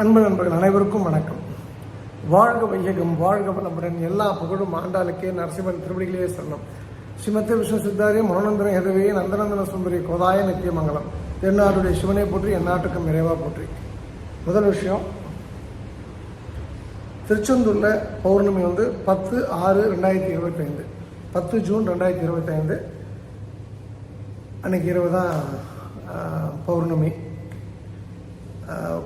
அன்பு நண்பர்கள் அனைவருக்கும் வணக்கம். வாழ்க வையகம் வாழ்க வளமுடன் எல்லா புகழும் ஆண்டாளுக்கே நரசிம்மன் திருவடிகளே சரணம் ஸ்ரீமத்திய விஷ்ணு சித்தாரிய மனோநந்தன ஹெதவே நந்தநந்தன சுந்தரி கோதாய நித்தியமங்கலம். தென்னாடுடைய சிவனை போற்றி எந்நாட்டுக்கும் நிறைவாக போற்றி. முதல் விஷயம் திருச்செந்தூரில் பௌர்ணமி வந்து பத்து ஆறு ரெண்டாயிரத்தி இருபத்தைந்து. பத்து ஜூன் ரெண்டாயிரத்தி இருபத்தைந்து. அன்னைக்கு இரவு தான் பௌர்ணமி.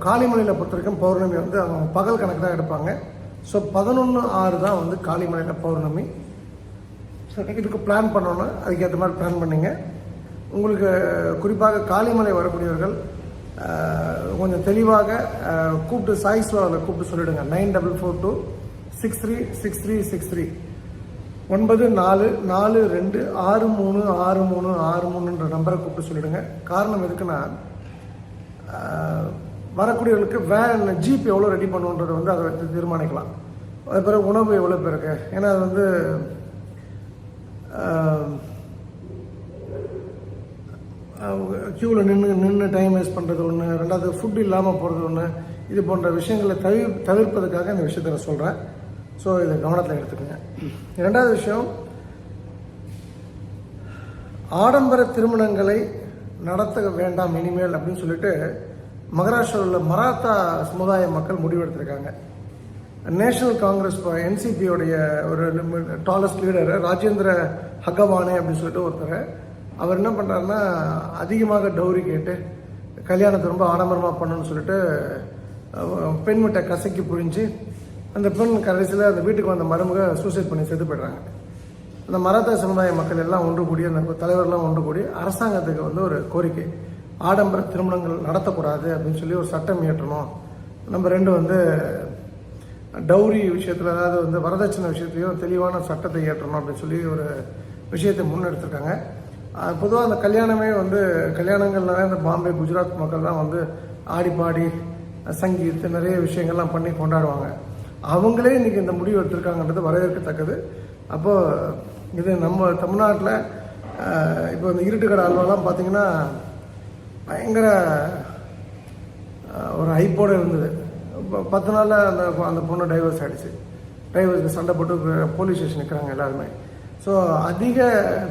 காளிமலையில் பொறுத்த வரைக்கும் பௌர்ணமி வந்து அவங்க பகல் கணக்கு தான் எடுப்பாங்க. ஸோ பதினொன்று ஆறு தான் வந்து காளிமலையில் பௌர்ணமி. ஸோ இதுக்கு பிளான் பண்ணோன்னா அதுக்கேற்ற மாதிரி பிளான் பண்ணிங்க. உங்களுக்கு குறிப்பாக காளிமலை வரக்கூடியவர்கள் கொஞ்சம் தெளிவாக கூப்பிட்டு சாய் ஸ்லோவில் கூப்பிட்டு சொல்லிவிடுங்க nine double four two six three six three six three. ஒன்பது நாலு நாலு ரெண்டு ஆறு மூணு ஆறு மூணு ஆறு மூணுன்ற நம்பரை கூப்பிட்டு சொல்லிடுங்க. காரணம் எதுக்குன்னா வரக்கூடியவர்களுக்கு வேன் ஜீப் எவ்வளோ ரெடி பண்ணுன்றதை வந்து அதை வச்சு தீர்மானிக்கலாம். அது பிறகு உணவு எவ்வளோ பேருக்கு? ஏன்னா அது வந்து க்யூவில் நின்று நின்று டைம் வேஸ்ட் பண்ணுறது ஒன்று ரெண்டாவது ஃபுட் இல்லாமல் போகிறது ஒன்று இது போன்ற விஷயங்களை தவிர் தவிர்ப்பதற்காக இந்த விஷயத்தை நான் சொல்கிறேன் ஸோ இதை கவனத்தில் எடுத்துக்கோங்க. ரெண்டாவது விஷயம் ஆடம்பர திருமணங்களை நடத்த வேண்டாம் இனிமேல் அப்படின்னு சொல்லிட்டு மகாராஷ்டிராவில் உள்ள மராத்தா சமுதாய மக்கள் முடிவெடுத்திருக்காங்க. நேஷனல் காங்கிரஸ் என்சிபியோடைய ஒரு டாலஸ்ட் லீடர் ராஜேந்திர ஹகவானே அப்படின்னு சொல்லிட்டு ஒருத்தர். அவர் என்ன பண்ணுறாருன்னா அதிகமாக டௌரி கேட்டு கல்யாணத்தை ரொம்ப ஆடம்பரமாக பண்ணணும்னு சொல்லிட்டு பெண் வீட்டை கசக்கி புரிஞ்சு அந்த பெண் கடைசியில் அந்த வீட்டுக்கு வந்த மருமக சூசைட் பண்ணி செத்து போயிடுறாங்க. அந்த மராத்தா சமுதாய மக்கள் எல்லாம் ஒன்று கூடி அந்த தலைவர்லாம் ஒன்று கூடி அரசாங்கத்துக்கு வந்து ஒரு கோரிக்கை. ஆடம்பர திருமணங்கள் நடத்தக்கூடாது அப்படின்னு சொல்லி ஒரு சட்டம் இயற்றணும். நம்ம ரெண்டு வந்து டௌரி விஷயத்தில் அதாவது வந்து வரதட்சணை விஷயத்துலையும் தெளிவான சட்டத்தை இயற்றணும் அப்படின்னு சொல்லி ஒரு விஷயத்தை முன்னெடுத்திருக்காங்க. பொதுவாக அந்த கல்யாணமே வந்து கல்யாணங்கள்னாலே இந்த பாம்பே குஜராத் மக்கள்லாம் வந்து ஆடி பாடி சங்கீத் நிறைய விஷயங்கள்லாம் பண்ணி கொண்டாடுவாங்க. அவங்களே இன்றைக்கி இந்த முடிவு எடுத்திருக்காங்கன்றது வரவேற்கத்தக்கது. அப்போது இது நம்ம தமிழ்நாட்டில் இப்போ இந்த இருட்டுக்கடை அல்வாலாம் பார்த்திங்கன்னா பயங்கர ஒரு ஹைப்போடு இருந்தது. பத்து நாளில் அந்த அந்த பொண்ணு டைவர்ஸ் ஆகிடுச்சு டைவர்ஸ்க்கு சண்டை போட்டு போலீஸ் ஸ்டேஷன் நிற்கிறாங்க எல்லாருமே. ஸோ அதிக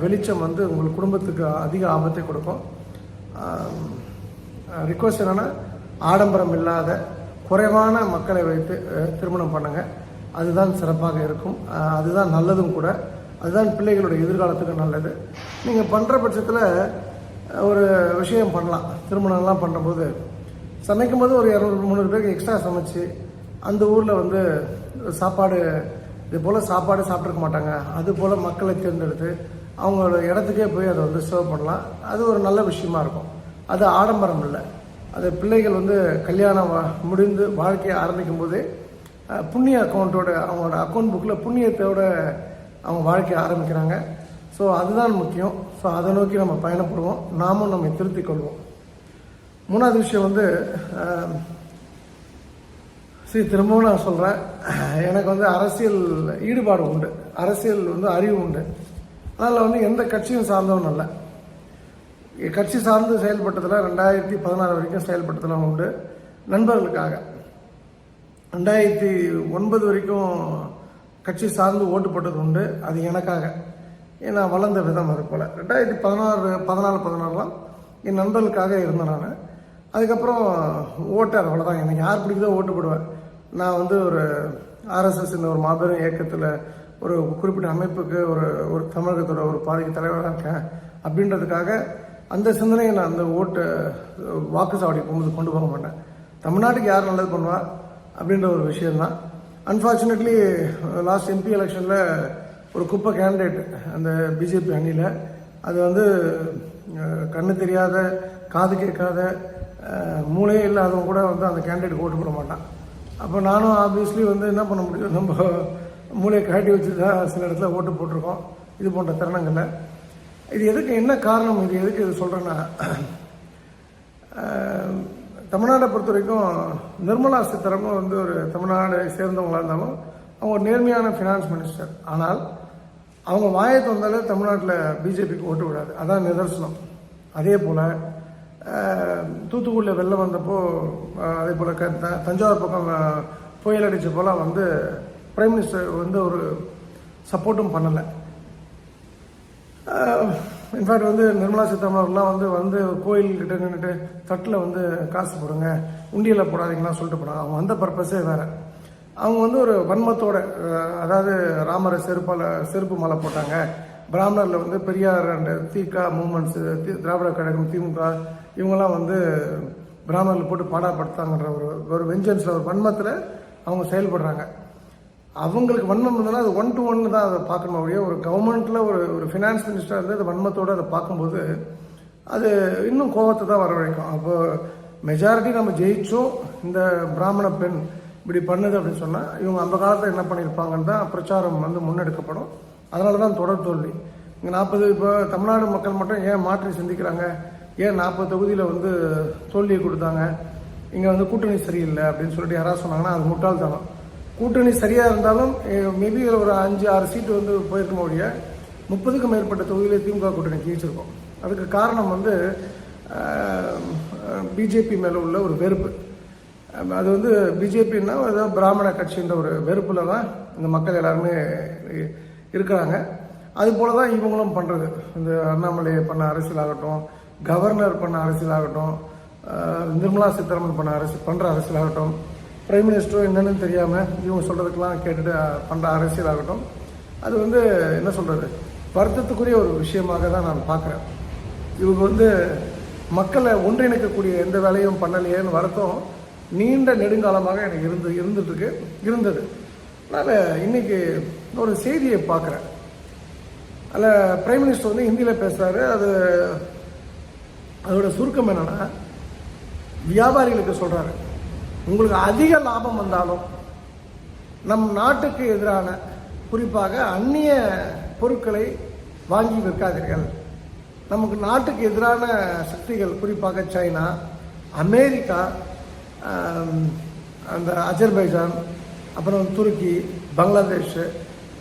வெளிச்சம் வந்து உங்களுக்கு குடும்பத்துக்கு அதிக ஆபத்தை கொடுக்கும். ரிக்வஸ்ட் என்னென்னா ஆடம்பரம் இல்லாத குறைவான மக்களை வைத்து திருமணம் பண்ணுங்கள் அதுதான் சிறப்பாக இருக்கும். அதுதான் நல்லதும் கூட. அதுதான் பிள்ளைகளுடைய எதிர்காலத்துக்கு நல்லது. நீங்கள் பண்ணுற பட்சத்தில் ஒரு விஷயம் பண்ணலாம். திருமணம்லாம் பண்ணும்போது சமைக்கும் போது ஒரு இரநூறு முந்நூறு பேருக்கு எக்ஸ்ட்ரா சமைச்சு அந்த ஊரில் வந்து சாப்பாடு இது போல் சாப்பாடு சாப்பிட்ருக்க மாட்டாங்க. அது போல் மக்களை தேர்ந்தெடுத்து அவங்களோட இடத்துக்கே போய் அதை வந்து சர்வ் பண்ணலாம். அது ஒரு நல்ல விஷயமா இருக்கும். அது ஆடம்பரம் இல்லை. அது பிள்ளைகள் வந்து கல்யாணம் வா- முடிந்து வாழ்க்கையை ஆரம்பிக்கும் போதே புண்ணிய அக்கௌண்ட்டோட அவங்களோட அக்கௌண்ட் புக்கில் புண்ணியத்தோட அவங்க வாழ்க்கையை ஆரம்பிக்கிறாங்க. ஸோ அதுதான் முக்கியம். ஸோ அதை நோக்கி நம்ம பயணப்படுவோம். நாமும் நம்ம திருத்திக் கொள்வோம். மூணாவது விஷயம் வந்து ஸ்ரீ சரி திரும்பவும் நான் சொல்கிறேன் எனக்கு வந்து அரசியல் ஈடுபாடு உண்டு. அரசியல் வந்து அறிவு உண்டு. அதனால் வந்து எந்த கட்சியும் சார்ந்தவன் அல்ல. கட்சி சார்ந்து செயல்பட்டதில் ரெண்டாயிரத்தி பதினாறு வரைக்கும் செயல்பட்டதெல்லாம் உண்டு. நண்பர்களுக்காக. ரெண்டாயிரத்தி ஒன்பது வரைக்கும் கட்சி சார்ந்து ஓட்டு போட்டது உண்டு. அது எனக்காக. ஏன்னா வளர்ந்த விதம் அது போல். ரெண்டாயிரத்தி பதினாறு பதினாலு பதினாறுலாம் என் நண்பர்களுக்காக இருந்தேன் நான். அதுக்கப்புறம் ஓட்டார் அவ்வளோதான் எனக்கு யார் பிடிக்குதோ ஓட்டு போடுவேன். நான் வந்து ஒரு ஆர்எஸ்எஸ் இந்த ஒரு மாபெரும் இயக்கத்தில் ஒரு குறிப்பிட்ட அமைப்புக்கு ஒரு ஒரு தமிழகத்தோட ஒரு பாதிக்கு தலைவராக இருக்கேன் அப்படின்றதுக்காக அந்த சிந்தனையை நான் அந்த ஓட்டு வாக்கு சாவடி போகும்போது கொண்டு போக மாட்டேன். தமிழ்நாட்டுக்கு யார் நல்லது பண்ணுவா அப்படின்ற ஒரு விஷயம்தான். அன்ஃபார்ச்சுனேட்லி லாஸ்ட் எம்பி எலெக்ஷனில் ஒரு குப்பை கேண்டிடேட் அந்த பிஜேபி அணியில். அது வந்து கண்ணு தெரியாத காது கேட்காத மூளையே இல்லாதவங்க கூட வந்து அந்த கேண்டிடேட் ஓட்டு போட மாட்டான். அப்போ நானும் ஆப்வியஸ்லி வந்து என்ன பண்ண முடியும்? நம்ம மூளையை காட்டி வச்சு தான் சில இடத்துல ஓட்டு போட்டிருக்கோம். இது போன்ற தருணங்களில். இது எதுக்கு என்ன காரணம்? இது எதுக்கு இது சொல்கிறேன்னா தமிழ்நாட்டை பொறுத்த வரைக்கும் நிர்மலா சீதாராமன் வந்து ஒரு தமிழ்நாடு சேர்ந்தவங்களாக இருந்தாலும் அவங்க ஒரு நேர்மையான ஃபினான்ஸ் மினிஸ்டர் ஆனால் அவங்க வாயை திறந்தாலே தமிழ்நாட்டில் பிஜேபிக்கு ஓட்டு விடாது. அதான் நிதர்சனம். அதே போல் தூத்துக்குடியில் வெள்ளம் வந்தப்போ அதே போல் க த- தஞ்சாவூர் பக்கம் புயல் அடிச்ச போல் வந்து பிரைம் மினிஸ்டர் வந்து ஒரு சப்போர்ட்டும் பண்ணலை. இன்ஃபேக்ட் வந்து நிர்மலா சீதாராமன்லாம் வந்து வந்து கோயில்கிட்ட நின்றுட்டு தட்டில் வந்து காசு போடுங்க உண்டியலில் போடாதீங்களாம் சொல்லிட்டு போனாங்க. அவங்க வந்த பர்பஸே வேறு. அவங்க வந்து ஒரு வன்மத்தோட அதாவது ராமரை செருப்பால் செருப்பு மாலை போட்டாங்க. பிராமணரில் வந்து பெரியார் அண்ட் திக மூமெண்ட்ஸ் திராவிட கழகம் திமுக இவங்கெல்லாம் வந்து பிராமணர்கள் போட்டு பாடாப்படுத்தாங்கன்ற ஒரு ஒரு வெஞ்சன்ஸில் ஒரு வன்மத்தில் அவங்க செயல்படுறாங்க. அவங்களுக்கு வன்மம் இருந்ததுன்னா அது ஒன் டு ஒன் தான் அதை பார்க்கணும் ஒழிய ஒரு கவர்மெண்ட்டில் ஒரு ஒரு ஃபினான்ஸ் மினிஸ்டர் வந்து அது வன்மத்தோடு அதை பார்க்கும்போது அது இன்னும் கோபத்தை தான் வரவழைக்கும். அப்போது மெஜாரிட்டி நம்ம ஜெயித்தோம் இந்த பிராமண பெண் இப்படி பண்ணுது அப்படின்னு சொன்னால் இவங்க அந்த காலத்தில் என்ன பண்ணியிருப்பாங்கன்னு தான் பிரச்சாரம் வந்து முன்னெடுக்கப்படும். அதனால தான் தொடர் தோல்வி. இங்கே நாற்பது இப்போ தமிழ்நாடு மக்கள் மட்டும் ஏன் மாற்றி சிந்திக்கிறாங்க? ஏன் நாற்பது தொகுதியில் வந்து தோல்வியை கொடுத்தாங்க? இங்கே வந்து கூட்டணி சரியில்லை அப்படின்னு சொல்லிட்டு யாராவது சொன்னாங்கன்னா அது முட்டாள்தனம். கூட்டணி சரியாக இருந்தாலும் மேபி ஒரு அஞ்சு ஆறு சீட்டு வந்து போயிருக்க ஒழிய முப்பதுக்கும் மேற்பட்ட தொகுதியில் திமுக கூட்டணி ஜெயிச்சிருக்கோம். அதுக்கு காரணம் வந்து பிஜேபி மேலே உள்ள ஒரு வெறுப்பு. அது வந்து பிஜேபின்னா ஏதோ பிராமண கட்சின்ற ஒரு வெறுப்பில் தான் இந்த மக்கள் எல்லாருமே இருக்கிறாங்க. அது போல தான் இவங்களும் பண்ணுறது இந்த அண்ணாமலை பண்ண அரசியலாகட்டும் கவர்னர் பண்ண அரசியலாகட்டும் நிர்மலா சீதாராமன் பண்ண அரசு பண்ணுற அரசியலாகட்டும் பிரைம் மினிஸ்டரும் என்னன்னு தெரியாமல் இவங்க சொல்கிறதுக்கெல்லாம் கேட்டுட்டு பண்ணுற அரசியலாகட்டும். அது வந்து என்ன சொல்கிறது வருத்தத்துக்குரிய ஒரு விஷயமாக தான் நான் பார்க்குறேன் இவங்க வந்து மக்களை ஒன்றிணைக்கக்கூடிய எந்த வேலையும் பண்ணலையேன்னு வருத்தம். நீண்ட நெடுங்காலமாக எனக்கு இருந்து இருந்துட்டுருக்கு இருந்தது. அதனால் இன்னைக்கு ஒரு செய்தியை பார்க்குறேன். அதில் பிரைம் மினிஸ்டர் வந்து ஹிந்தியில் பேசுகிறாரு அது அதோட சுருக்கம் என்னென்னா வியாபாரிகளுக்கு சொல்கிறாரு உங்களுக்கு அதிக லாபம் வந்தாலும் நம் நாட்டுக்கு எதிரான குறிப்பாக அந்நிய பொருட்களை வாங்கி விற்காதீர்கள். நமக்கு நாட்டுக்கு எதிரான சக்திகள் குறிப்பாக சைனா அமெரிக்கா அந்த அஜர்பைஜான் அப்புறம் துருக்கி பங்களாதேஷ்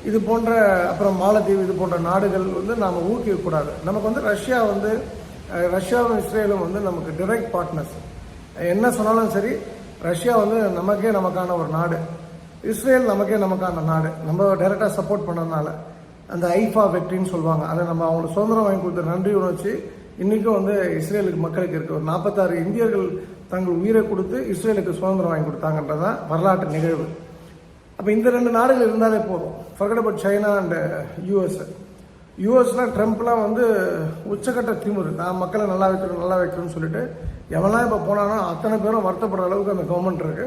இது போன்ற அப்புறம் மாலத்தீவு இது போன்ற நாடுகள் வந்து நாம் ஊக்குவிக்கக்கூடாது நமக்கு வந்து ரஷ்யா வந்து ரஷ்யாவும் இஸ்ரேலும் வந்து நமக்கு டிரெக்ட் பார்ட்னர்ஸ் என்ன சொன்னாலும் சரி ரஷ்யா வந்து நமக்கே நமக்கான ஒரு நாடு. இஸ்ரேல் நமக்கே நமக்கான நாடு. நம்ம டைரெக்டாக சப்போர்ட் பண்ணதுனால அந்த ஐஃபா வெற்றின்னு சொல்லுவாங்க. அதை நம்ம அவங்களுக்கு சுதந்திரம் வாங்கி கொடுத்த நன்றி உணர்ச்சி இன்றைக்கும் வந்து இஸ்ரேலுக்கு மக்களுக்கு இருக்குது ஒரு நாற்பத்தாறு இந்தியர்கள் தங்கள் உயிரை கொடுத்து இஸ்ரேலுக்கு சுதந்திரம் வாங்கி கொடுத்தாங்கன்றது தான் வரலாற்று நிகழ்வு. அப்போ இந்த ரெண்டு நாடுகள் இருந்தாலே போதும். Forget about China and US யூஎஸ்லாம் ட்ரம்ப்லாம் வந்து உச்சக்கட்ட திமுரு. நான் மக்களை நல்லா வைக்கிறோம் நல்லா வைக்கிறேன்னு சொல்லிட்டு எவன்லாம் இப்போ போனானோ அத்தனை பேரும் வருத்தப்படுற அளவுக்கு அந்த கவர்மெண்ட் இருக்கு.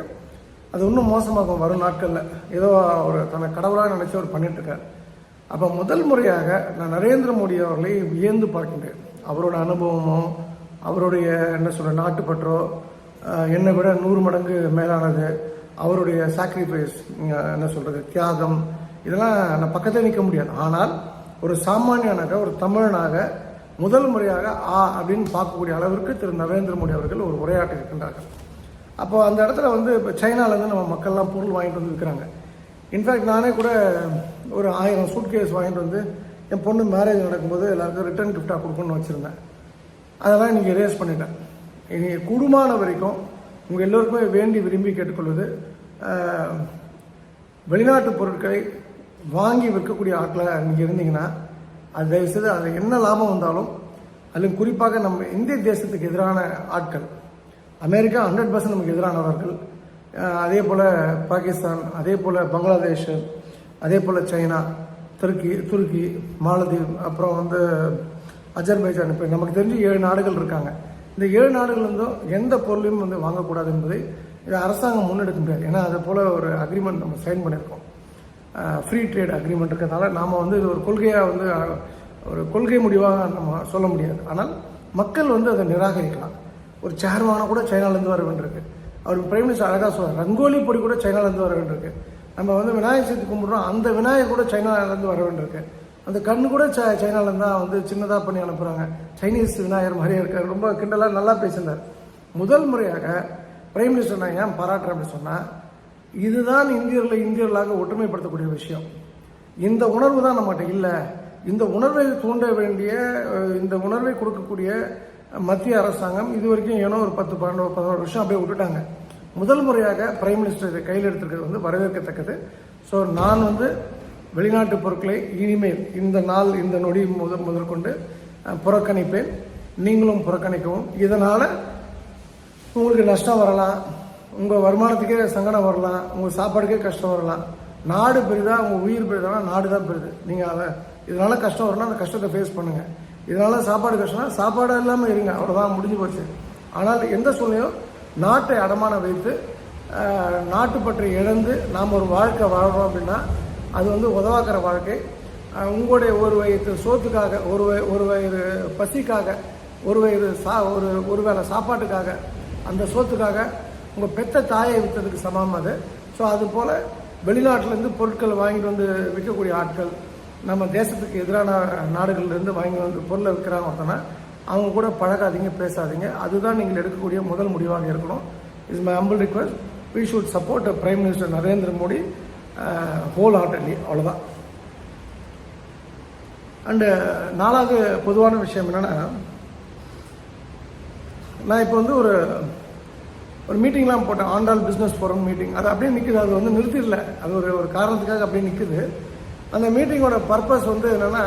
அது இன்னும் மோசமாகும் வரும் நாட்களில். ஏதோ ஒரு தன்னை கடவுளாக நினச்சி அவர் பண்ணிட்டு அப்போ முதல் முறையாக நான் நரேந்திர மோடி அவர்களை வியந்து பார்க்கின்றேன். அவரோட அனுபவமோ அவருடைய என்ன சொல்கிற நாட்டுப்பற்றோ என்னை விட நூறு மடங்கு மேலானது அவருடைய சாக்ரிஃபைஸ் என்ன சொல்கிறது தியாகம் இதெல்லாம் நான் பக்கத்தில் நிற்க முடியாது. ஆனால் ஒரு சாமானியனாக ஒரு தமிழனாக முதல் முறையாக ஆ அப்படின்னு பார்க்கக்கூடிய அளவிற்கு திரு நரேந்திர மோடி அவர்கள் ஒரு உரையாற்றி இருக்கின்றார்கள். அப்போ அந்த இடத்துல வந்து இப்போ சைனாலேருந்து நம்ம மக்கள்லாம் பொருள் வாங்கிட்டு வந்து விற்கிறாங்க இன்ஃபேக்ட் நானே கூட ஒரு ஆயிரம் சூட்கேஸ் வாங்கிட்டு வந்து என் பொண்ணு மேரேஜ் நடக்கும்போது எல்லாருக்கும் ரிட்டர்ன் கிஃப்டாக கொடுக்கணும்னு வச்சுருந்தேன். அதெல்லாம் இன்றைக்கி ரேஸ் பண்ணிட்டேன். இனி குடுமான வரைக்கும் உங்கள் எல்லோருக்குமே வேண்டி விரும்பி கேட்டுக்கொள்வது வெளிநாட்டு பொருட்களை வாங்கி விற்கக்கூடிய ஆட்களாக நீங்கள் இருந்தீங்கன்னா அது தயவுசெய்து அதில் என்ன லாபம் வந்தாலும் அதிலும் குறிப்பாக நம்ம இந்திய தேசத்துக்கு எதிரான ஆட்கள் அமெரிக்கா ஹண்ட்ரட் பர்சன்ட் நமக்கு எதிரானவர்கள் அதே போல் பாகிஸ்தான் அதே போல் பங்களாதேஷ் அதே போல் சைனா துருக்கி துருக்கி மாலத்தீவ் அப்புறம் வந்து அஜர்பைஜான் இப்போ நமக்கு தெரிஞ்சு ஏழு நாடுகள் இருக்காங்க. இந்த ஏழு நாடுகள் எந்த பொருளையும் வந்து வாங்கக்கூடாது என்பதை இது அரசாங்கம் முன்னெடுக்க முடியாது ஏன்னா அது போல் ஒரு அக்ரிமெண்ட் நம்ம சைன் பண்ணியிருக்கோம். ஃப்ரீ ட்ரேட் அக்ரிமெண்ட் இருக்கிறதுனால நாம் வந்து இது ஒரு கொள்கையாக வந்து ஒரு கொள்கை முடிவாக நம்ம சொல்ல முடியாது. ஆனால் மக்கள் வந்து அதை நிராகரிக்கலாம். ஒரு சேர்வான கூட சைனாலேருந்து வர வேண்டியிருக்கு. அவர் பிரைம் மினிஸ்டர் அழகாக சொல்கிறார் ரங்கோலி பொடி கூட சைனாலேருந்து வர வேண்டியிருக்கு. நம்ம வந்து விநாயகர் சதுர்த்தி கும்பிட்றோம் அந்த விநாயகர் கூட சைனாலேருந்து வர வேண்டியிருக்கு. அந்த கண்ணு கூட ச சைனாலேருந்து தான் வந்து சின்னதாக பண்ணி அனுப்புகிறாங்க சைனீஸ் விநாயகர் மாதிரியே இருக்கார். ரொம்ப கிண்டலாக நல்லா பேசியிருந்தார். முதல் முறையாக பிரைம் மினிஸ்டர் நான் ஏன் பாராட்டுறேன் அப்படின்னு சொன்னால் இதுதான் இந்தியர்களை இந்தியர்களாக ஒற்றுமைப்படுத்தக்கூடிய விஷயம். இந்த உணர்வு தான் நம்மகிட்ட இல்லை. இந்த உணர்வை தூண்ட வேண்டிய இந்த உணர்வை கொடுக்கக்கூடிய மத்திய அரசாங்கம் இது வரைக்கும் ஏனோ ஒரு பத்து பன்னெண்டு பதினோரு வருஷம் அப்படியே விட்டுட்டாங்க. முதல் முறையாக பிரைம் மினிஸ்டர் இதை கையில் எடுத்திருக்கிறது வந்து வரவேற்கத்தக்கது. ஸோ நான் வந்து வெளிநாட்டு பொருட்களை இனிமேல் இந்த நாள் இந்த நொடி முதல் முதற்கொண்டு புறக்கணிப்பேன். நீங்களும் புறக்கணிக்கவும். இதனால் உங்களுக்கு நஷ்டம் வரலாம். உங்கள் வருமானத்துக்கே சங்கடம் வரலாம். உங்கள் சாப்பாடுக்கே கஷ்டம் வரலாம். நாடு பெரிதா உங்கள் உயிர் பெரிதானா? நாடு தான் பெரிது. நீங்கள் அதை இதனால் கஷ்டம் வரலாம் அந்த கஷ்டத்தை ஃபேஸ் பண்ணுங்கள் இதனால் சாப்பாடு கஷ்டம்னா சாப்பாடு இல்லாமல் இருங்க. அவ்வளோதான் முடிஞ்சு போச்சு. ஆனால் எந்த சூழ்நிலையும் நாட்டை அடமானம் வைத்து ஆஹ், நாட்டுப்பற்றை இழந்து நாம் ஒரு வாழ்க்கை வாழ்கிறோம் அப்படின்னா அது வந்து உதவாக்கிற வாழ்க்கை. உங்களுடைய ஒரு வயிறு சோத்துக்காக ஒரு வய- ஒரு வயிறு பசிக்காக ஒரு வயிறு சா ஒரு ஒரு வேளை சாப்பாட்டுக்காக அந்த சோத்துக்காக உங்கள் பெத்த தாயை விற்றதுக்கு சமம் அது. ஸோ அது போல் வெளிநாட்டிலேருந்து பொருட்கள் வாங்கிட்டு வந்து விற்கக்கூடிய ஆட்கள் நம்ம தேசத்துக்கு எதிரான நாடுகள்லேருந்து வாங்கி வந்து பொருளை விற்கிறாங்க ஒருத்தனா அவங்க கூட பழகாதீங்க பேசாதீங்க. அதுதான் நீங்கள் எடுக்கக்கூடிய முதல் முடிவாக இருக்கணும். Is my humble request we should support prime minister Narendra Modi wholeheartedly அவ்வளோதான் அண்டு நாலாவது பொதுவான விஷயம் என்னென்னா நான் இப்போ வந்து ஒரு ஒரு மீட்டிங்லாம் போட்டேன் ஆண்டாள் பிஸ்னஸ் ஃபோரம் மீட்டிங் அது அப்படியே நிற்குது அது வந்து நிறுத்திடல. அது ஒரு ஒரு காரணத்துக்காக அப்படியே நிற்குது அந்த மீட்டிங்கோட பர்பஸ் வந்து என்னென்னா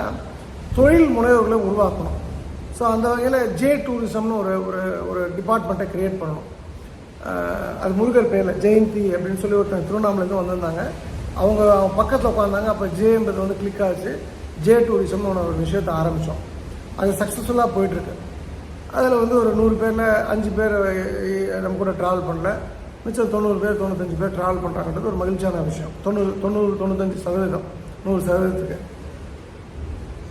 தொழில் முனைவோர்களை உருவாக்கணும். ஸோ அந்த வகையில் ஜே டூரிசம்னு ஒரு ஒரு ஒரு டிபார்ட்மெண்ட்டை கிரியேட் பண்ணணும். அது முருகர் பேரில் ஜெயந்தி அப்படின்னு சொல்லி ஒருத்தன் திருவண்ணாமலேருந்து வந்திருந்தாங்க. அவங்க பக்கத்தில் உட்காந்தாங்க அப்போ ஜேன்றது வந்து கிளிக் ஆச்சு. ஜே டூரிசம்னு ஒன்று ஒரு விஷயத்தை ஆரம்பித்தோம் அது சக்ஸஸ்ஃபுல்லாக போயிட்டுருக்கு. அதில் வந்து ஒரு நூறு பேரில் அஞ்சு பேர் நம்ம கூட ட்ராவல் பண்ணல. மிச்சம் தொண்ணூறு பேர் தொண்ணூத்தஞ்சு பேர் ட்ராவல் பண்ணுறாங்கன்றது ஒரு மகிழ்ச்சியான விஷயம். தொண்ணூறு தொண்ணூறு தொண்ணூத்தஞ்சு சதவீதம். நூறு சதவீதத்துக்கு.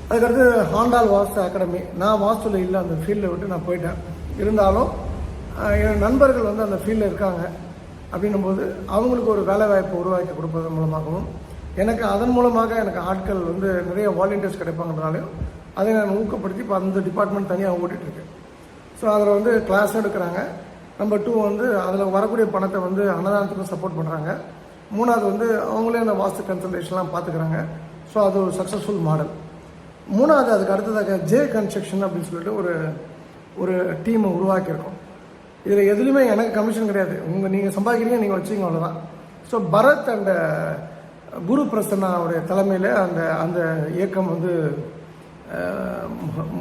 அதுக்கடுத்து ஹாண்டால் வாஸ்து அகாடமி நான் வாஸ்துல இல்லை அந்த ஃபீல்டை விட்டு நான் போயிட்டேன். இருந்தாலும் என் நண்பர்கள் வந்து அந்த ஃபீல்டில் இருக்காங்க. அப்படின்னும்போது அவங்களுக்கு ஒரு வேலை வாய்ப்பு உருவாக்கி கொடுப்பதன் மூலமாகவும் எனக்கு அதன் மூலமாக எனக்கு ஆட்கள் வந்து நிறைய வாலண்டியர்ஸ் கிடைப்பாங்கனாலையும் அதை நான் ஊக்கப்படுத்தி இப்போ அந்த டிபார்ட்மெண்ட் தனியாக ஓட்டிகிட்ருக்கேன் ஸோ அதில் வந்து கிளாஸ் எடுக்கிறாங்க. நம்பர் டூ வந்து அதில் வரக்கூடிய பணத்தை வந்து அன்னதானத்துக்கும் சப்போர்ட் பண்ணுறாங்க மூணாவது வந்து அவங்களே அந்த வாஸ்து கன்சல்டேஷன்லாம் பார்த்துக்கிறாங்க ஸோ அது ஒரு சக்ஸஸ்ஃபுல் மாடல் மூணாவது அதுக்கு அடுத்ததாக ஜே கன்ஸ்ட்ரக்ஷன் அப்படின்னு சொல்லிட்டு ஒரு ஒரு டீமை உருவாக்கியிருக்கோம். இதில் எதுலையுமே எனக்கு கமிஷன் கிடையாது. உங்கள் நீங்கள் சம்பாதிக்கிறீங்க நீங்கள் வச்சுங்க அவ்வளோதான் ஸோ பரத் அண்ட் குரு பிரசன்னாவுடைய தலைமையில் அந்த அந்த இயக்கம் வந்து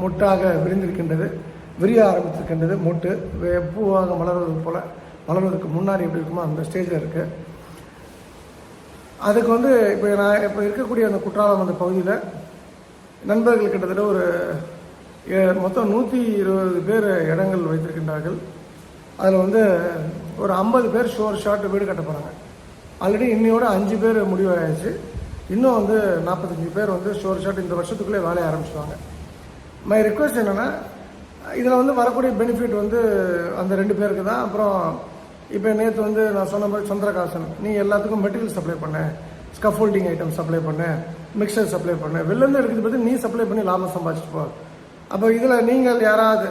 மொட்டாக விரிந்திருக்கின்றது விரிய ஆரம்பித்திருக்கின்றது மொட்டு. பூவாக மலர்வது போல் மலர்வதற்கு முன்னாடி எப்படி இருக்குமோ அந்த ஸ்டேஜில் இருக்குது அதுக்கு வந்து இப்போ நான் இப்போ இருக்கக்கூடிய அந்த குற்றாலம் அந்த பகுதியில் நண்பர்கள் கிட்டத்தட்ட ஒரு ஏ- மொத்தம் நூற்றி இருபது பேர் இடங்கள் வைத்திருக்கின்றார்கள். அதில் வந்து ஒரு ஐம்பது பேர் ஷோர் ஷார்ட் வீடு கட்ட போகிறாங்க ஆல்ரெடி இன்னையோட அஞ்சு பேர் முடிவாயிடுச்சு. இன்னும் வந்து நாற்பத்தஞ்சு பேர் வந்து ஷோர் ஷார்ட் இந்த வருஷத்துக்குள்ளே வேலையை ஆரம்பிச்சுவாங்க மை ரிக்வஸ்ட் என்னென்னா இதில் வந்து வரக்கூடிய பெனிஃபிட் வந்து அந்த ரெண்டு பேருக்கு தான். அப்புறம் இப்போ நேற்று வந்து நான் சொன்ன மாதிரி சந்திரகாசன் நீ எல்லாத்துக்கும் மெட்டீரியல் சப்ளை பண்ண ஸ்கஃபோல்டிங் ஐட்டம் சப்ளை பண்ண மிக்சர் சப்ளை பண்ண வெளிலேருந்து எடுக்கிறது பற்றி நீ சப்ளை பண்ணி லாபம் சம்பாதிச்சுட்டு போ. அப்போ இதில் நீங்கள் யாராவது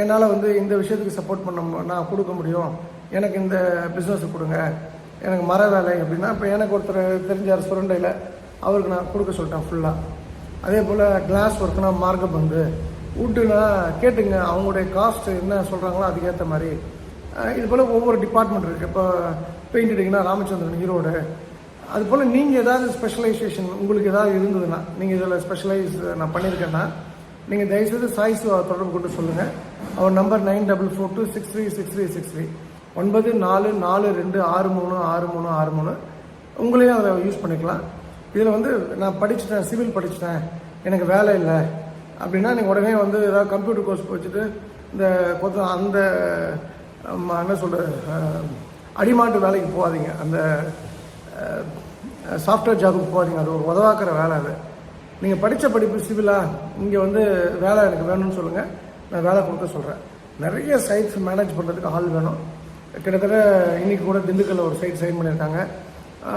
என்னால் வந்து இந்த விஷயத்துக்கு சப்போர்ட் பண்ண நான் கொடுக்க முடியும். எனக்கு இந்த பிஸ்னஸ் கொடுங்க. எனக்கு மர வேலை அப்படின்னா இப்போ எனக்கு ஒருத்தர் தெரிஞ்சார் சுரண்டையில் அவருக்கு நான் கொடுக்க சொல்லிட்டேன் ஃபுல்லாக அதே போல் கிளாஸ் ஒர்க்னா மார்க்கப் வந்து வுட்டுனா கேட்டுங்க அவங்களுடைய காஸ்ட் என்ன சொல்கிறாங்களோ அதுக்கேற்ற மாதிரி. இது போல் ஒவ்வொரு டிபார்ட்மெண்ட் இருக்குது இப்போ பெயிண்ட் ராமச்சந்திரன் ஈரோடு. அது போல் நீங்கள் ஏதாவது ஸ்பெஷலைசேஷன் உங்களுக்கு ஏதாவது இருந்ததுன்னா நீங்கள் இதில் ஸ்பெஷலைஸ் நான் பண்ணியிருக்கேன்னா நீங்கள் தயவுசெய்து சாய்ஸ் தொடர்பு கொண்டு சொல்லுங்கள் அவர் number nine double four two six three six three six three ஒன்பது நாலு நாலு ரெண்டு ஆறு மூணு ஆறு மூணு ஆறு மூணு. உங்களையும் அதை யூஸ் பண்ணிக்கலாம். இதில் வந்து நான் படிச்சுட்டேன் சிவில் படிச்சுட்டேன். எனக்கு வேலை இல்லை. அப்படின்னா நீங்கள் உடனே வந்து ஏதாவது கம்ப்யூட்டர் கோர்ஸ் வச்சுட்டு இந்த கொத்த அந்த என்ன சொல்கிறது அடிமாட்டு வேலைக்கு போகாதீங்க. அந்த சாஃப்ட்வேர் ஜாபுக்கு போகாதீங்க. அது ஒரு உதவாக்கிற வேலை அது. நீங்கள் படித்த படிப்பு சிவிலா இங்கே வந்து வேலை எனக்கு வேணும்னு சொல்லுங்கள் நான் வேலை கொடுக்க சொல்கிறேன் நிறைய சைட்ஸ் மேனேஜ் பண்ணுறதுக்கு ஆள் வேணும். கிட்டத்தட்ட இன்றைக்கி கூட திண்டுக்கல்ல ஒரு சைட் சைன் பண்ணியிருக்காங்க.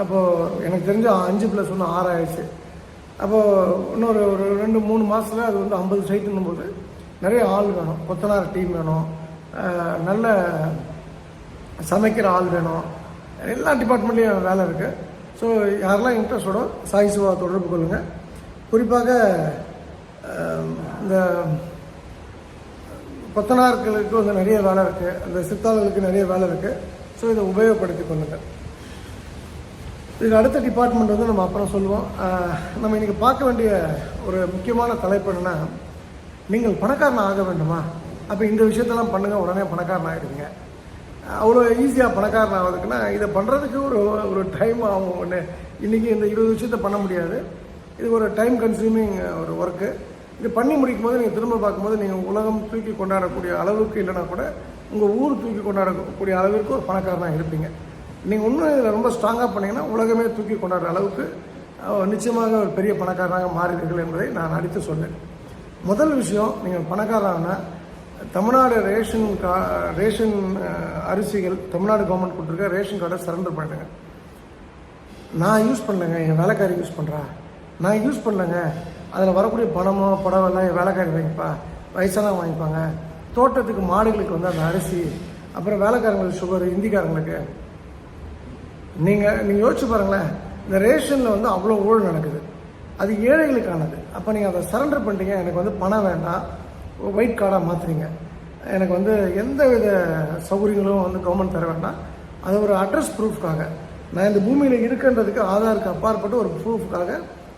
அப்போது எனக்கு தெரிஞ்ச அஞ்சு ப்ளஸ் ஒன்று ஆறு ஆயிடுச்சு. அப்போது இன்னொரு ஒரு ரெண்டு மூணு மாதத்தில் அது வந்து ஐம்பது சைட்டுன்னும் போது நிறைய ஆள் வேணும். கொத்தனார் டீம் வேணும். நல்ல சமைக்கிற ஆள் வேணும். எல்லா டிபார்ட்மெண்ட்லேயும் வேலை இருக்குது ஸோ யாரெல்லாம் இன்ட்ரெஸ்டோட சாய் சிவா தொடர்பு கொள்ளுங்கள் குறிப்பாக இந்த கொத்தனார்களுக்கு வந்து நிறைய வேலை இருக்குது அந்த சித்தாளர்களுக்கு நிறைய வேலை இருக்குது ஸோ இதை உபயோகப்படுத்தி கொள்ளுங்கள். இதுக்கு அடுத்த டிபார்ட்மெண்ட் வந்து நம்ம அப்புறம் சொல்லுவோம். நம்ம இன்றைக்கி பார்க்க வேண்டிய ஒரு முக்கியமான தலைப்பு என்னென்னா நீங்கள் பணக்காரன் ஆக வேண்டுமா? அப்போ இந்த விஷயத்தெல்லாம் பண்ணுங்கள் உடனே பணக்காரன் ஆகிடுவீங்க அவ்வளோ ஈஸியாக பணக்காரன் ஆகுதுக்குன்னா இதை பண்ணுறதுக்கு ஒரு ஒரு டைம் ஆகும். ஒன்று இன்றைக்கி இந்த இருபது விஷயத்த பண்ண முடியாது. இது ஒரு டைம் கன்சியூமிங் ஒரு ஒர்க்கு இது பண்ணி முடிக்கும் போது நீங்கள் திரும்ப பார்க்கும்போது நீங்கள் உலகம் தூக்கி கொண்டாடக்கூடிய அளவுக்கு இல்லைனா கூட உங்கள் ஊர் தூக்கி கொண்டாடக்கூடிய அளவிற்கு ஒரு பணக்காரனாக இருப்பீங்க. நீங்கள் இன்னும் இதில் ரொம்ப ஸ்ட்ராங்காக பண்ணிங்கன்னா உலகமே தூக்கி கொண்டாடுற அளவுக்கு நிச்சயமாக ஒரு பெரிய பணக்காரனாக மாறுவீர்கள் என்பதை நான் அடித்து சொன்னேன் முதல் விஷயம் நீங்கள் பணக்காரனா தமிழ்நாடு ரேஷன் கா ரேஷன் அரிசிகள் தமிழ்நாடு கவர்மெண்ட் கொடுத்துருக்க ரேஷன் கார்டை சரண்டர் பண்ணிடுங்க. நான் யூஸ் பண்ணலைங்க என் வேலைக்காரி யூஸ் பண்ணுறா நான் யூஸ் பண்ணலங்க. அதில் வரக்கூடிய பணமோ படம் எல்லாம் வேலைக்காரி வாங்கிப்பா வயசானவங்க வாங்கிப்பாங்க. தோட்டத்துக்கு மாடுகளுக்கு வந்து அந்த அரிசி அப்புறம் வேலைக்காரங்களுக்கு சுகர் இந்திக்காரங்களுக்கு நீங்கள் நீங்கள் யோசிச்சு பாருங்களேன் இந்த ரேஷனில் வந்து அவ்வளோ ஊழல் நடக்குது. அது ஏழைகளுக்கானது. அப்போ நீங்கள் அதை சரண்டர் பண்ணிட்டீங்க எனக்கு வந்து பணம் வேண்டாம் ஒயிட் கார்டாக மாற்றுறீங்க எனக்கு வந்து எந்த வித சௌகரியங்களும் வந்து கவர்மெண்ட் தர வேண்டாம். அது ஒரு அட்ரஸ் ப்ரூஃப்காக நான் இந்த பூமியில் இருக்கின்றதுக்கு ஆதாருக்கு அப்பாற்பட்டு ஒரு ப்ரூஃப்காக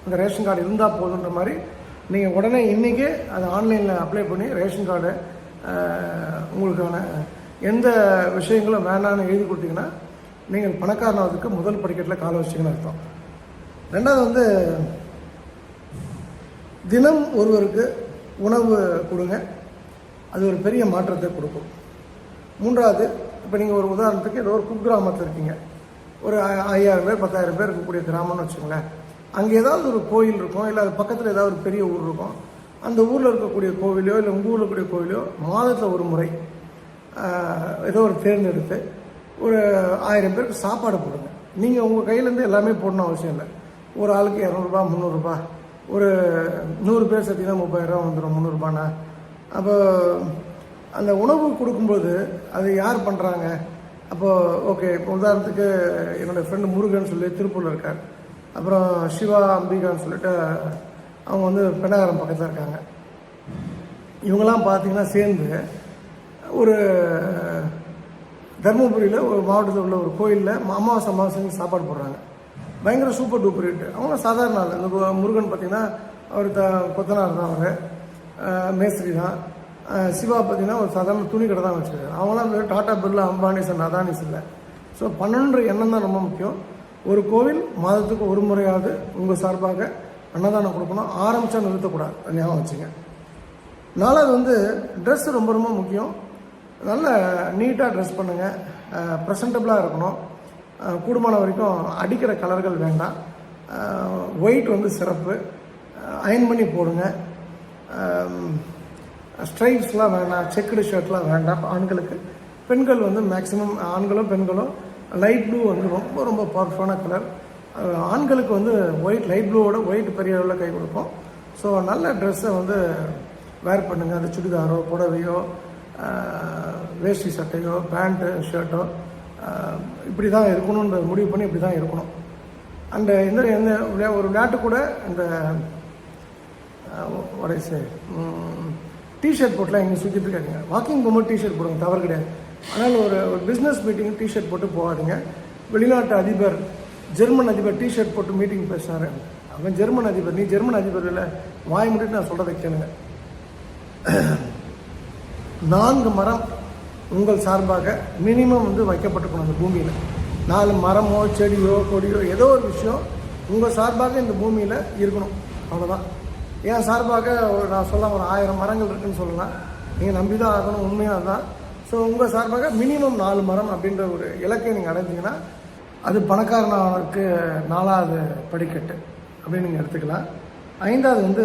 இந்த ரேஷன் கார்டு இருந்தால் போதுன்ற மாதிரி நீங்கள் உடனே இன்றைக்கே அதை ஆன்லைனில் அப்ளை பண்ணி ரேஷன் கார்டு உங்களுக்கான எந்த விஷயங்களும் வேணான்னு எழுதி கொடுத்தீங்கன்னா நீங்கள் பணக்காரனாவதுக்கு முதல் படிக்கட்டில் கால வச்சிங்கன்னு அர்த்தம். ரெண்டாவது வந்து தினம் ஒருவருக்கு உணவு கொடுங்க. அது ஒரு பெரிய மாற்றத்தை கொடுக்கும். மூன்றாவது இப்போ நீங்கள் ஒரு உதாரணத்துக்கு ஏதோ ஒரு குக்கிராமத்தில் இருக்கீங்க. ஒரு ஐ- ஐயாயிரம் பேர் பத்தாயிரம் பேர் இருக்கக்கூடிய கிராமம்னு வச்சுக்கோங்களேன். அங்கே ஏதாவது ஒரு கோயில் இருக்கும் இல்லை அது பக்கத்தில் ஏதாவது ஒரு பெரிய ஊர் இருக்கும். அந்த ஊரில் இருக்கக்கூடிய கோவிலையோ இல்லை உங்கள் ஊரில் இருக்கக்கூடிய கோவிலையோ மாதத்தில் ஒரு முறை ஏதோ ஒரு தேர்ந்தெடுத்து ஒரு ஆயிரம் பேருக்கு சாப்பாடு போடுங்க. நீங்கள் உங்கள் கையிலேருந்து எல்லாமே போடணும் அவசியம் இல்லை. ஒரு ஆளுக்கு இரநூறுபா முந்நூறுரூபா ஒரு நூறு பேர் சேர்த்திங்கன்னா முப்பதாயிரரூவா வந்துடும் முந்நூறுபானா அப்போ அந்த உணவு கொடுக்கும்போது அது யார் பண்ணுறாங்க அப்போது ஓகே இப்போ உதாரணத்துக்கு என்னோடய ஃப்ரெண்டு முருகன் சொல்லி திருப்பூரில் இருக்கார். அப்புறம் சிவா அம்பிகான்னு சொல்லிட்டு அவங்க வந்து பெண்ணாகரம் பக்கத்தில் இருக்காங்க. இவங்கெல்லாம் பார்த்தீங்கன்னா சேர்ந்து ஒரு தருமபுரியில் ஒரு மாவட்டத்தில் உள்ள ஒரு கோயிலில் அமாவாசை அமாவாசைக்கு சாப்பாடு போடுறாங்க. பயங்கர சூப்பர் டூப்பர் ரேட்டு அவங்க சாதாரண ஆள். இந்த முருகன் பார்த்தீங்கன்னா அவர் த கொத்தனார் தான் அவர். மேஸ்திரி தான். சிவா பார்த்தீங்கன்னா ஒரு சாதாரண துணி கடை தான் வச்சுருக்காரு. அவங்களாம் டாட்டா டாடா பிர்லா அம்பானிஸ் அண்ட் அதானிஸ் இல்லை. ஸோ பன்னெண்டு எண்ணம் தான் ரொம்ப முக்கியம். ஒரு கோவில் மாதத்துக்கு ஒரு முறையாவது உங்கள் சார்பாக அன்னதானம் கொடுக்கணும். ஆரம்பித்தா நிறுத்தக்கூடாது. அது ஞாபகம் வச்சுங்க. நாலாவது வந்து ட்ரெஸ் ரொம்ப ரொம்ப முக்கியம். நல்ல நீட்டாக ட்ரெஸ் பண்ணுங்கள் ப்ரெசன்டபுளாக இருக்கணும். கூடுமான வரைக்கும் அடிக்கிற கலர்கள் வேண்டாம். ஒயிட் வந்து சிறப்பு. அயன் பண்ணி போடுங்க. ஸ்ட்ரைப்ஸ்லாம் வேண்டாம் செக்குடு ஷர்ட்லாம் வேண்டாம். ஆண்களுக்கு. பெண்கள் வந்து மேக்ஸிமம் ஆண்களும் பெண்களும் லைட் ப்ளூ வந்து ரொம்ப ரொம்ப பவர்ஃபுல்லான கலர் ஆண்களுக்கு வந்து ஒயிட் லைட் ப்ளூவோட ஒயிட் பெரிய அளவில் கை கொடுப்போம். ஸோ நல்ல ட்ரெஸ்ஸை வந்து வேர் பண்ணுங்கள் அது சுடிதாரோ புடவையோ வேஷ்டி சட்டையோ பேண்ட்டு ஷர்ட்டோ இப்படி தான் இருக்கணுன்ற முடிவு பண்ணி இப்படி தான் இருக்கணும் அந்த எந்த எந்த ஒரு விளையாட்டு கூட இந்த உடைசு டிஷர்ட் போட்டுலாம் எங்கே சுற்றிட்டு இருக்காங்க வாக்கிங் போகும்போது டிஷர்ட் போடுங்க. தவறு கிடையாது. ஆனால் ஒரு ஒரு பிஸ்னஸ் மீட்டிங் டிஷர்ட் போட்டு போகாதீங்க. வெளிநாட்டு அதிபர் ஜெர்மன் அதிபர் டிஷர்ட் போட்டு மீட்டிங் பேசினாரு. அவன் ஜெர்மன் அதிபர் நீ ஜெர்மன் அதிபர் இல்லை வாய் முடிட்டு நான் சொல்கிறத கேளுங்க. நான்கு மரம் உங்கள் சார்பாக மினிமம் வந்து வைக்கப்பட்டிருக்கணும் அந்த பூமியில். நாலு மரமோ செடியோ கொடியோ ஏதோ ஒரு விஷயம் உங்கள் சார்பாக இந்த பூமியில் இருக்கணும். அவ்வளோதான் என் சார்பாக ஒரு நான் சொல்ல ஒரு ஆயிரம் மரங்கள் இருக்குன்னு சொல்லலாம். நீங்கள் நம்பி தான் ஆகணும் உண்மையாக தான் ஸோ உங்கள் சார்பாக மினிமம் நாலு மரம் அப்படின்ற ஒரு இலக்கை நீங்கள் அடைஞ்சிங்கன்னா அது பணக்காரனாருக்கு நாலாவது படிக்கட்டு அப்படின்னு நீங்கள் எடுத்துக்கலாம். ஐந்தாவது வந்து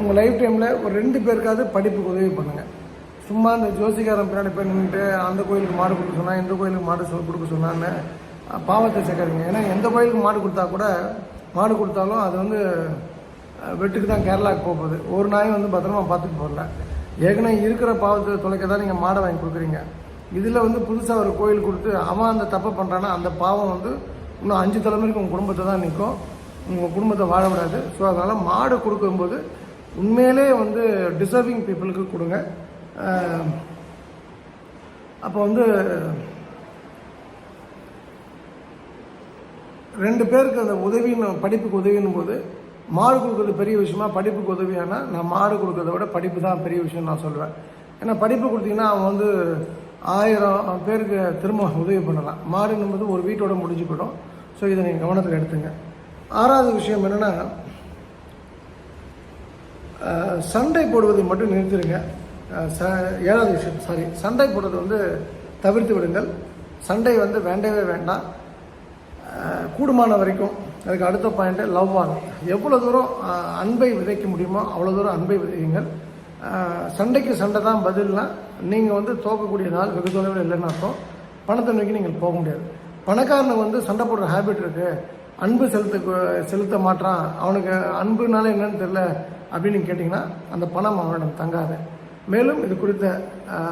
உங்கள் லைஃப் டைமில் ஒரு ரெண்டு பேருக்காவது படிப்புக்கு உதவி பண்ணுங்கள் சும்மா இந்த ஜோசிகாரன் பின்னாடி போய் நின்றுட்டு அந்த கோயிலுக்கு மாடு கொடுக்க சொன்னால் இந்த கோயிலுக்கு மாடு சொல் கொடுக்க சொன்னான்னு பாவத்தை சேர்க்காதீங்க. ஏன்னா எந்த கோயிலுக்கு மாடு கொடுத்தா கூட மாடு கொடுத்தாலும் அது வந்து வெட்டுக்கு தான் கேரளாவுக்கு போக போகுது. ஒரு நாயும் வந்து பத்திரமா பார்த்துட்டு போகல. ஏற்கனவே இருக்கிற பாவத்தை தொலைக்க தான் நீங்கள் மாடை வாங்கி கொடுக்குறீங்க. இதில் வந்து புதுசாக ஒரு கோயில் கொடுத்து அவன் அந்த தப்பை பண்ணுறான்னா அந்த பாவம் வந்து இன்னும் அஞ்சு தலைமுறைக்கு உங்கள் குடும்பத்தை தான் நிற்கும் உங்கள் குடும்பத்தை வாழ விடாது. ஸோ அதனால் மாடு கொடுக்கும்போது உண்மையிலே வந்து டிசர்விங் பீப்புளுக்கு கொடுங்க. அப்போ வந்து ரெண்டு பேருக்கு அந்த உதவின்னு படிப்புக்கு உதவின்னும் போது மாடு கொடுக்குறது பெரிய விஷயமா படிப்புக்கு உதவியானா நான் மாடு கொடுக்குறத விட படிப்பு தான் பெரிய விஷயம் நான் சொல்லுவேன் ஏன்னா படிப்பு கொடுத்தீங்கன்னா அவன் வந்து ஆயிரம் பேருக்கு திரும்ப உதவி பண்ணலாம். மாடுன்னும்போது ஒரு வீட்டோட முடிஞ்சு போயிடும். ஸோ இதை நீங்கள் கவனத்தில் எடுத்துங்க. ஆறாவது விஷயம் என்னென்னா சண்டை போடுவதை மட்டும் நிறுத்திடுங்க ச ஏழாவது விஷயம் சாரி சண்டை போடுறது வந்து தவிர்த்து விடுங்கள். சண்டை வந்து வேண்டவே வேண்டாம். கூடுமான வரைக்கும் அதுக்கு அடுத்த பாயிண்ட்டு லவ் ஆன். எவ்வளோ தூரம் அன்பை விதைக்க முடியுமோ அவ்வளோ தூரம் அன்பை விதையுங்கள். சண்டைக்கு சண்டை தான் பதில்னா நீங்கள் வந்து தோக்கக்கூடிய நாள் வெகு தொலைவில் இல்லைன்னு அர்த்தம். பணத்தை நோக்கி நீங்கள் போக முடியாது. பணக்காரனுக்கு வந்து சண்டை போடுற ஹேபிட் இருக்குது அன்பு செலுத்த செலுத்த மாட்டான் அவனுக்கு அன்புனால என்னன்னு தெரில அப்படின்னு கேட்டிங்கன்னா அந்த பணம் அவனிடம் தங்காது. மேலும் இது குறித்த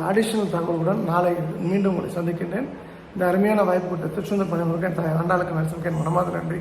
அடிஷனல் தகவலுடன் நாளை மீண்டும் உங்களை சந்திக்கின்றேன். இந்த அருமையான வாய்ப்பு கொடுத்த திருச்செந்தூர் பணிகளுக்கு ஆண்டாளுக்கு நரசிம்கேன் மனமாத நன்றி.